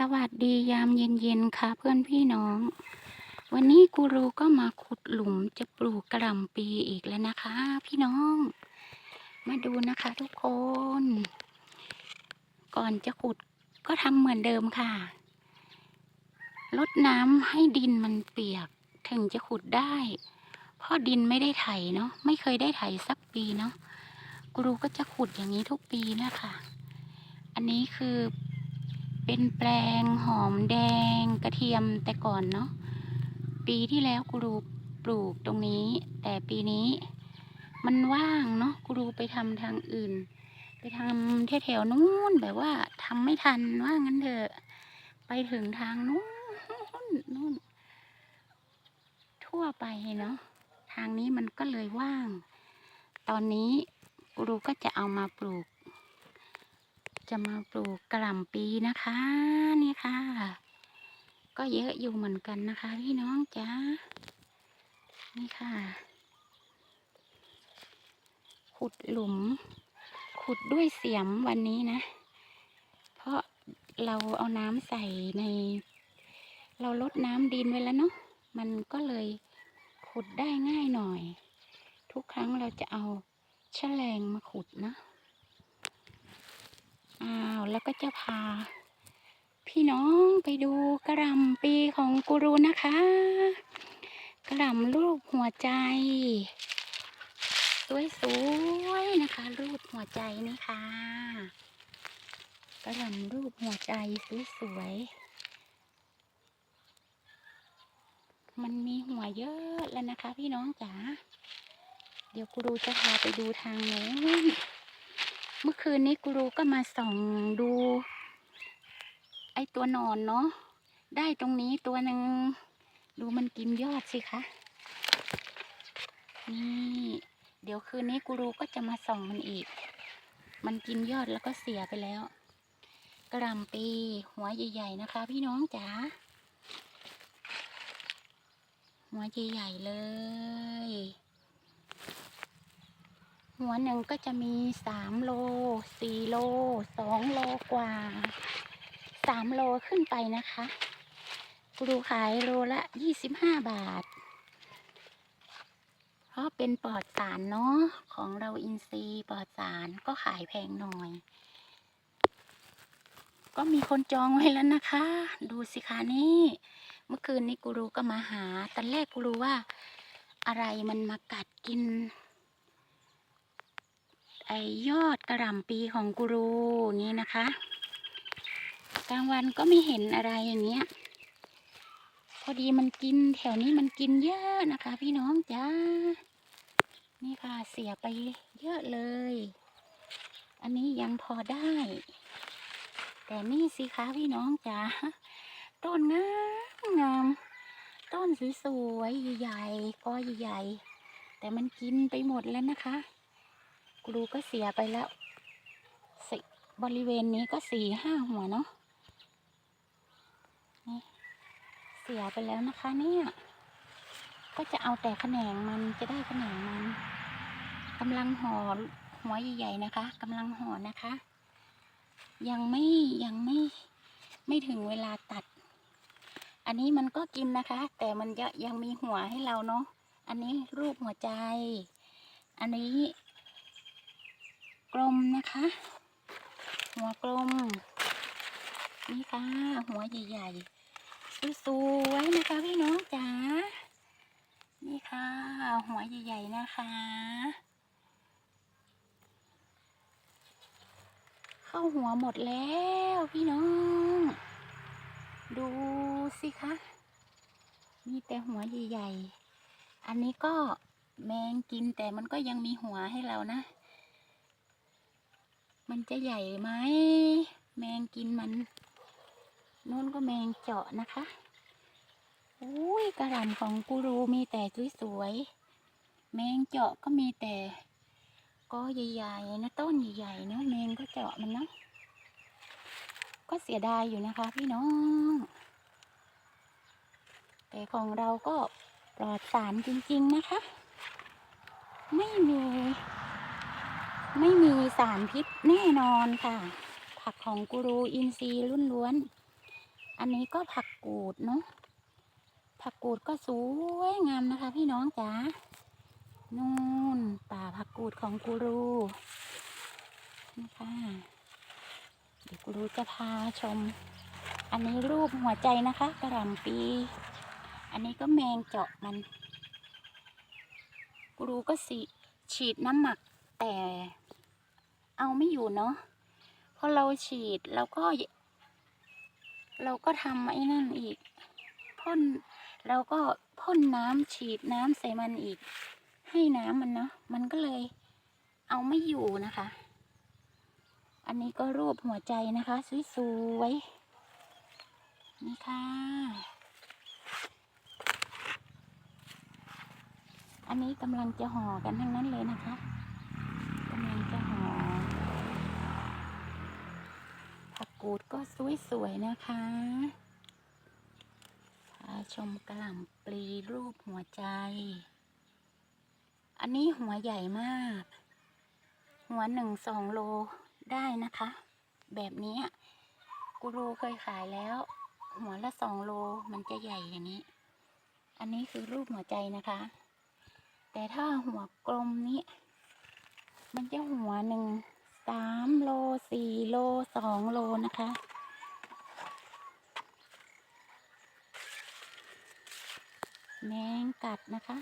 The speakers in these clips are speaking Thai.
สวัสดียามเย็นๆค่ะเพื่อนพี่น้อง วันนี้กูรูก็มาขุดหลุมจะปลูกกระหล่ำปีอีกแล้วนะคะ พี่น้อง มาดูนะคะทุกคน ก่อนจะขุดก็ทำเหมือนเดิมค่ะลดน้ำให้ดินมันเปียกถึงจะขุดได้ เพราะดินไม่ได้ไถเนาะไม่เคยได้ไถสักปีเนาะกูรูก็จะขุดอย่างนี้ทุกปีนะคะอันนี้คือ เป็นแปลงหอมแดงกระเทียมแต่ก่อนเนาะปีที่แล้วกูรูปลูกตรงนี้ แต่ปีนี้มันว่างเนาะกูรูไปทำทางอื่น ไปทำแถวๆนู้นแบบว่าทำไม่ทันว่างั้นเถอะ ไปถึงทางนู้นนู้นทั่วไปเนาะทางนี้มันก็เลยว่าง ตอนนี้กูรูก็จะเอามาปลูก จะมาปลูกกระหล่ำปีนะคะนี่ค่ะ ก็เยอะอยู่เหมือนกันนะคะพี่น้องจ้านี่ค่ะ ขุดหลุม ขุดด้วยเสียมวันนี้นะ เพราะเราเอาน้ำใส่ใน เราลดน้ำดินไว้แล้วเนาะมันก็เลยขุดได้ง่ายหน่อย ทุกครั้งเราจะเอาแฉลงมาขุดนะ อ้าวแล้วก็ จะพา พี่น้องไปดูกระหล่ำปีของกูรูนะคะ กระหล่ำรูปหัวใจ สวยๆนะคะ รูปหัวใจนี่ค่ะกระหล่ำรูปหัวใจสวยๆมันมีหัวเยอะแล้วนะคะ พี่น้องจ๋าเดี๋ยวกูรูจะพาไปดูทางโน้น เมื่อคืนนี้กูรูก็มาส่องดู ไอตัวนอนเนาะได้ตรงนี้ตัวหนึ่งดูมันกินยอดสิคะนี่เดี๋ยวคืนนี้กูรูก็จะมาส่องมันอีก มันกินยอดแล้วก็เสียไปแล้วกระลำปีหัวใหญ่ๆนะคะ พี่น้องจ๋าหัวใหญ่ๆเลย หัวหนึ่งก็จะมีสามโลสี่โลสองโลกว่าสามโลขึ้นไปนะคะกูดูขายโลละยี่สิบห้าบาท เพราะเป็นปลอดสารเนาะของเราอินทรีปลอดสารก็ขายแพงหน่อย ก็มีคนจองไว้แล้วนะคะ ดูสิคะนี่ เมื่อคืนนี้กูรูก็มาหาตอนแรกกูรู้ว่า อะไรมันมากัดกิน ไอยอดกระหล่ำปีของกูรูนี่นะคะ กลางวันก็ไม่เห็นอะไรอย่างเงี้ย พอดีมันกินแถวนี้มันกินเยอะนะคะ พี่น้องจ้า นี่ค่ะเสียไปเยอะเลย อันนี้ยังพอได้ แต่นี่สิคะพี่น้องจ้าต้นงามงามต้นสวยๆใหญ่ๆกอใหญ่ๆแต่มันกินไปหมดแล้วนะคะ กรูก็เสียไปแล้วสิบริเวณนี้ก็สี่ห้าหัวเนาะนี่เสียไปแล้วนะคะเนี่ย ก็จะเอาแต่แขนงมันจะได้แขนงมันกำลังห่อหัวใหญ่ๆนะคะกำลังห่อนะคะ ยังไม่ยังไม่ไม่ถึงเวลาตัด อันนี้มันก็กินนะคะ แต่มันยังมีหัวให้เราเนาะอันนี้รูปหัวใจ อันนี้ ลมนะคะ หัวกลม นี่ค่ะ หัวใหญ่ๆสวยๆนะคะพี่น้องจ๋านี่ค่ะ หัวใหญ่ๆนะคะ เข้าหัวหมดแล้วพี่น้อง ดูสิคะมีแต่หัวใหญ่ๆ อันนี้ก็แมงกินแต่มันก็ยังมีหัวให้เรานะ มันจะใหญ่ไหม แมงกินมันนู้นก็แมงเจาะนะคะอุ้ยกระหล่ำของกูรูมีแต่สวยๆแมงเจาะก็มีแต่ก็ใหญ่ๆนะต้นใหญ่ๆเนาะแมงก็เจาะมันเนาะก็เสียดายอยู่นะคะ พี่น้อง แต่ของเราก็ปลอดสารจริง ๆ นะคะ ไม่มี ไม่มีสารพิษแน่นอนค่ะ ผักของกูรูอินทรีย์ล้วน อันนี้ก็ผักกูดเนาะผักกูดก็สวยงามนะคะ พี่น้องจ๋านู่นป่าผักกูดของกูรูนะคะเดี๋ยวกูรูจะพาชม อันนี้รูปหัวใจนะคะกระหล่ำปี อันนี้ก็แมงเจาะมัน กูรูก็สิฉีดน้ำหมักแต่ เอาไม่อยู่เนาะพอเราฉีดเราก็ เราก็ทำไอ้นั่นอีกพ่นเราก็พ่นน้ำฉีดน้ำใส่มันอีก ให้น้ำมันเนาะมันก็เลย เอาไม่อยู่นะคะ อันนี้ก็รูปหัวใจนะคะสวยๆนี่ค่ะ อันนี้กำลังจะห่อกันทั้งนั้นเลยนะคะกำลังจะห่อผั กูดก็สวยๆนะคะพาชมกระหล่ำปลีรูปหัวใจ อันนี้หัวใหญ่มาก หัวหนึ่งสองโลได้นะคะ แบบนี้กูรูเคยขายแล้ว หัวละสองโลมันจะใหญ่อย่างนี้ อันนี้คือรูปหัวใจนะคะ แต่ถ้าหัวกลมนี้ มันจะหัวหนึ่ง สามโลสี่โลสองโลนะคะ แมงกัดนะคะ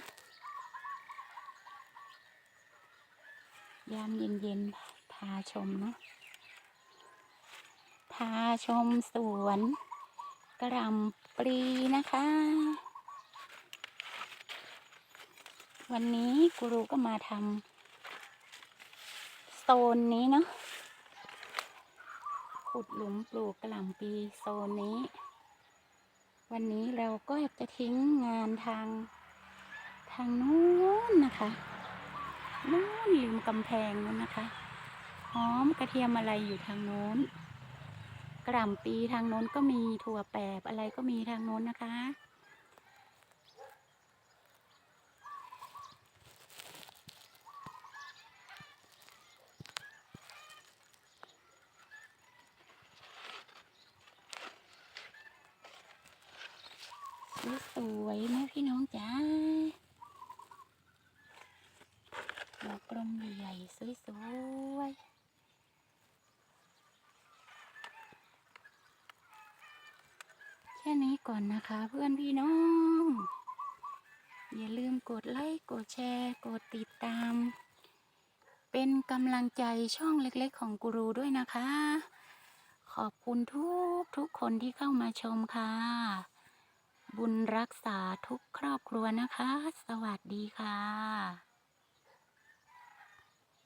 ยามเย็นๆพาชมเนาะพาชมสวนกระหล่ำปลีนะคะ วันนี้กูรูก็มาทำ โซนนี้เนาะขุดหลุมปลูกกระหล่ำปีโซนนี้ วันนี้เราก็จะทิ้งงานทางทางนู้นนะคะนู้นริมกำแพงนู้นนะคะหอมกระเทียมอะไรอยู่ทางโน้นกระหล่ำปีทางโน้นก็มีถั่วแปบอะไรก็มีทางโน้นนะคะ ส วยนะพี่น้องจ้าดอกกลมใหญ่สวยๆแค่นี้ก่อนนะคะเพื่อนพี่น้อง อย่าลืมกดไลค์กดแชร์ กดติดตาม เป็นกำลังใจช่องเล็กๆของกูรูด้วยนะคะ ขอบคุณทุกทุกๆคนที่เข้ามาชมค่ะ บุญรักษาทุกครอบครัวนะคะ สวัสดีค่ะ